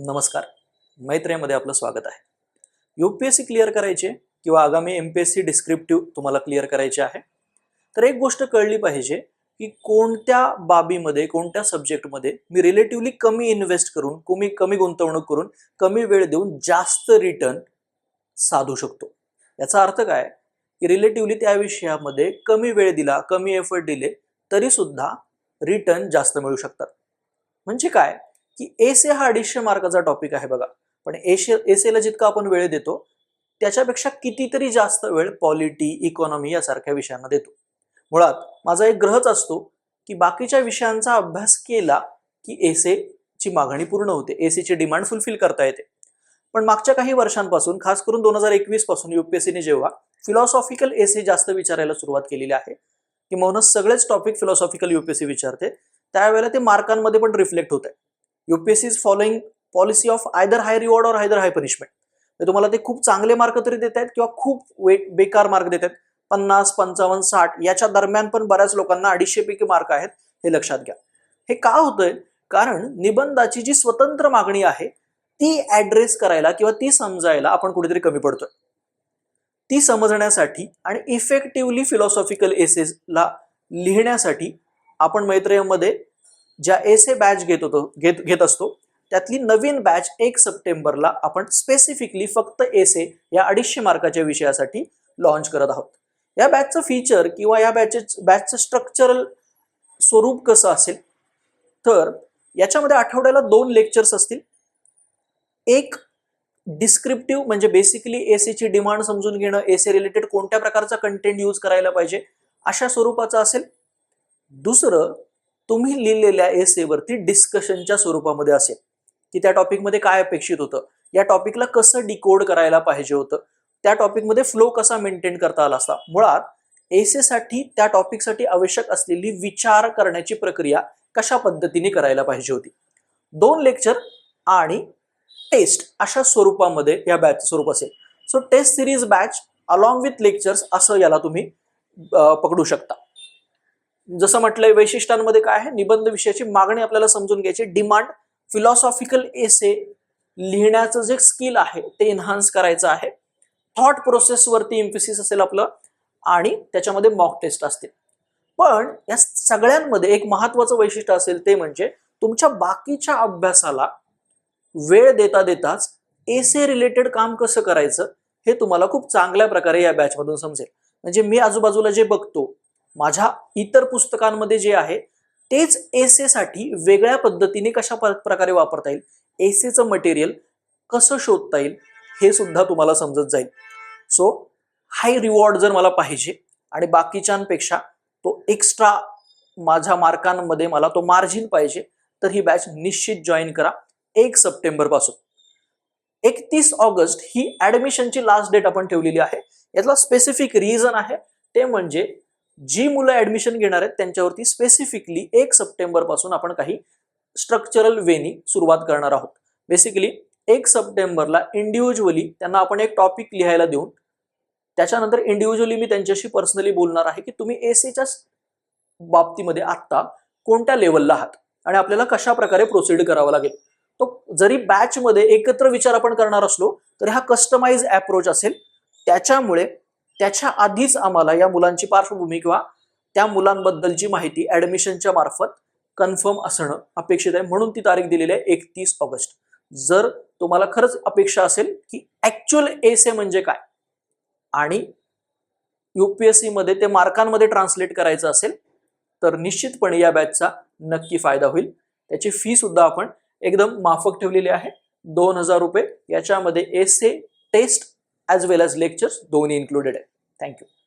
नमस्कार. मैत्रेमध्ये आपलं स्वागत आहे. U P S C clear करायचे किंवा आगामी M P S C descriptive तुम्हाला क्लिअर करायचे आहे. तर एक गोष्ट कळली पाहिजे की कोणत्या बाबीमध्ये कोणत्या सब्जेक्टमध्ये मी रिलेटिव्हली कमी इन्व्हेस्ट करून कमी कमी गुंतवणूक करून कमी वेळ देऊन जास्त रिटर्न साधू शकतो. याचा अर्थ काय? की रिलेटिव्हली त्या विषयामध्ये कमी वेळ दिला कमी एफर्ट दिले तरीसुद्धा रिटर्न जास्त मिळू शकतात. म्हणजे काय? की एसे हा अडीचशे मार्काचा टॉपिक आहे बघा. पण एशे एसेला जितका आपण वेळ देतो त्याच्यापेक्षा कितीतरी जास्त वेळ पॉलिटी इकॉनॉमी यासारख्या विषयांना देतो. मुळात माझा एक ग्रहच असतो की बाकीच्या विषयांचा अभ्यास केला की एसे ची मागणी पूर्ण होते. एसीची डिमांड फुलफिल करता येते. पण मागच्या काही वर्षांपासून खास करून दोन हजार एकवीसपासून युपीएससीने जेव्हा फिलॉसॉफिकल एसे जास्त विचारायला सुरुवात केलेली आहे की म्हणूनच सगळेच टॉपिक फिलॉसॉफिकल युपीएससी विचारते त्यावेळेला ते मार्कांमध्ये पण रिफ्लेक्ट होत आहे UPSC is following policy of either high reward और आयदर हाय पनिशमेंट तुम्हाला ते खूप चांगले मार्क तरी देत आहेत किंवा खूप वेट बेकार मार्क देत आहेत. पन्नास पंचावन्न साठ याच्या दरम्यान पण बऱ्याच लोकांना अडीचशे पैकी मार्क आहेत हे लक्षात घ्या. हे का होतंय? कारण निबंधाची जी स्वतंत्र मागणी आहे ती ऍड्रेस करायला किंवा ती समजायला आपण कुठेतरी कमी पडतोय. ती समजण्यासाठी आणि इफेक्टिव्हली फिलॉसॉफिकल एसेसला लिहिण्यासाठी आपण मैत्रेयमध्ये ज्या एसे बॅच घेत होतो घेत घेत असतो त्यातली नवीन बॅच एक सप्टेंबरला आपण स्पेसिफिकली फक्त एसे या अडीचशे मार्काच्या विषयासाठी लॉन्च करत आहोत. या बॅचचं फीचर किंवा या बॅचे बॅचचं स्ट्रक्चरल स्वरूप कसं असेल? तर याच्यामध्ये आठवड्याला दोन लेक्चर्स असतील. एक डिस्क्रिप्टिव्ह म्हणजे बेसिकली एसीची डिमांड समजून घेणं एसे रिलेटेड कोणत्या प्रकारचा कंटेंट यूज करायला पाहिजे अशा स्वरूपाचं असेल. दुसरं तुम्ही लिहिलेल्या एसेवरती डिस्कशनच्या स्वरूपामध्ये असेल. की त्या टॉपिकमध्ये काय अपेक्षित होतं? या टॉपिकला कसं डिकोड करायला पाहिजे होतं? त्या टॉपिकमध्ये फ्लो कसा मेंटेन करता आला असता? मुळात एसेसाठी त्या टॉपिकसाठी आवश्यक असलेली विचार करण्याची प्रक्रिया कशा पद्धतीने करायला पाहिजे होती? दोन लेक्चर आणि टेस्ट अशा स्वरूपामध्ये या बॅच स्वरूप असेल. So test series batch along with lectures असं याला तुम्ही पकडू शकता. जसं म्हटलंय वैशिष्ट्यांमध्ये काय आहे? निबंध विषयाची मागणी आपल्याला समजून घ्यायची. डिमांड फिलॉसॉफिकल एसे लिहिण्याचं जे स्किल आहे ते एन्हान्स करायचं आहे. थॉट प्रोसेसवरती इम्फिसिस असेल आपलं आणि त्याच्यामध्ये मॉक टेस्ट असतील. पण या सगळ्यांमध्ये एक महत्वाचं वैशिष्ट्य असेल ते म्हणजे तुमच्या बाकीच्या अभ्यासाला वेळ देता देताच एसे रिलेटेड काम कसं करायचं हे तुम्हाला खूप चांगल्या प्रकारे या बॅचमधून समजेल. म्हणजे मी आजूबाजूला जे बघतो माझ्या इतर पुस्तकांमध्ये जे आहे तेच एसेसाठी वेगळ्या पद्धतीने कशा प्रकारे वापरता येईल एसेचं मटेरियल कसं शोधता येईल हे सुद्धा तुम्हाला समजत जाईल. सो हाय रिवॉर्ड जर मला पाहिजे आणि बाकीच्यांपेक्षा तो एक्स्ट्रा माझ्या मार्कांमध्ये मला तो मार्जिन पाहिजे तर ही बॅच निश्चित जॉईन करा एक सप्टेंबरपासून. एकतीस ऑगस्ट ही ऍडमिशनची लास्ट डेट आपण ठेवलेली आहे. यातला स्पेसिफिक रिझन आहे ते म्हणजे जी मुलं ऍडमिशन घेणार आहेत त्यांच्यावरती स्पेसिफिकली एक सप्टेंबरपासून आपण काही स्ट्रक्चरल वेनी सुरुवात करणार आहोत. बेसिकली एक सप्टेंबरला इंडिव्हिज्युअली त्यांना आपण एक टॉपिक लिहायला देऊन त्याच्यानंतर इंडिव्हिज्युअली मी त्यांच्याशी पर्सनली बोलणार आहे की तुम्ही एसीच्या बाबतीमध्ये आत्ता कोणत्या लेवलला आहात आणि आपल्याला कशा प्रकारे प्रोसिड करावं लागेल. तो जरी बॅचमध्ये एकत्र विचार आपण करणार असलो तरी हा कस्टमाइज अप्रोच असेल. त्याच्यामुळे त्याच्या आधीच आम्हाला या मुलांची पार्श्वभूमी किंवा त्या मुलांबद्दलची माहिती ऍडमिशनच्या मार्फत कन्फर्म असणं अपेक्षित आहे. म्हणून ती तारीख दिलेली आहे एकतीस ऑगस्ट. जर तुम्हाला खरंच अपेक्षा असेल की ऍक्च्युअल एस ए म्हणजे काय आणि युपीएससी मध्ये ते मार्कांमध्ये ट्रान्सलेट करायचं असेल तर निश्चितपणे या बॅचचा नक्की फायदा होईल. त्याची फी सुद्धा आपण एकदम माफक ठेवलेली आहे. दोन हजार रुपये. याच्यामध्ये essay test as well as lectures दोन्ही इन्क्लुडेड आहे. Thank you.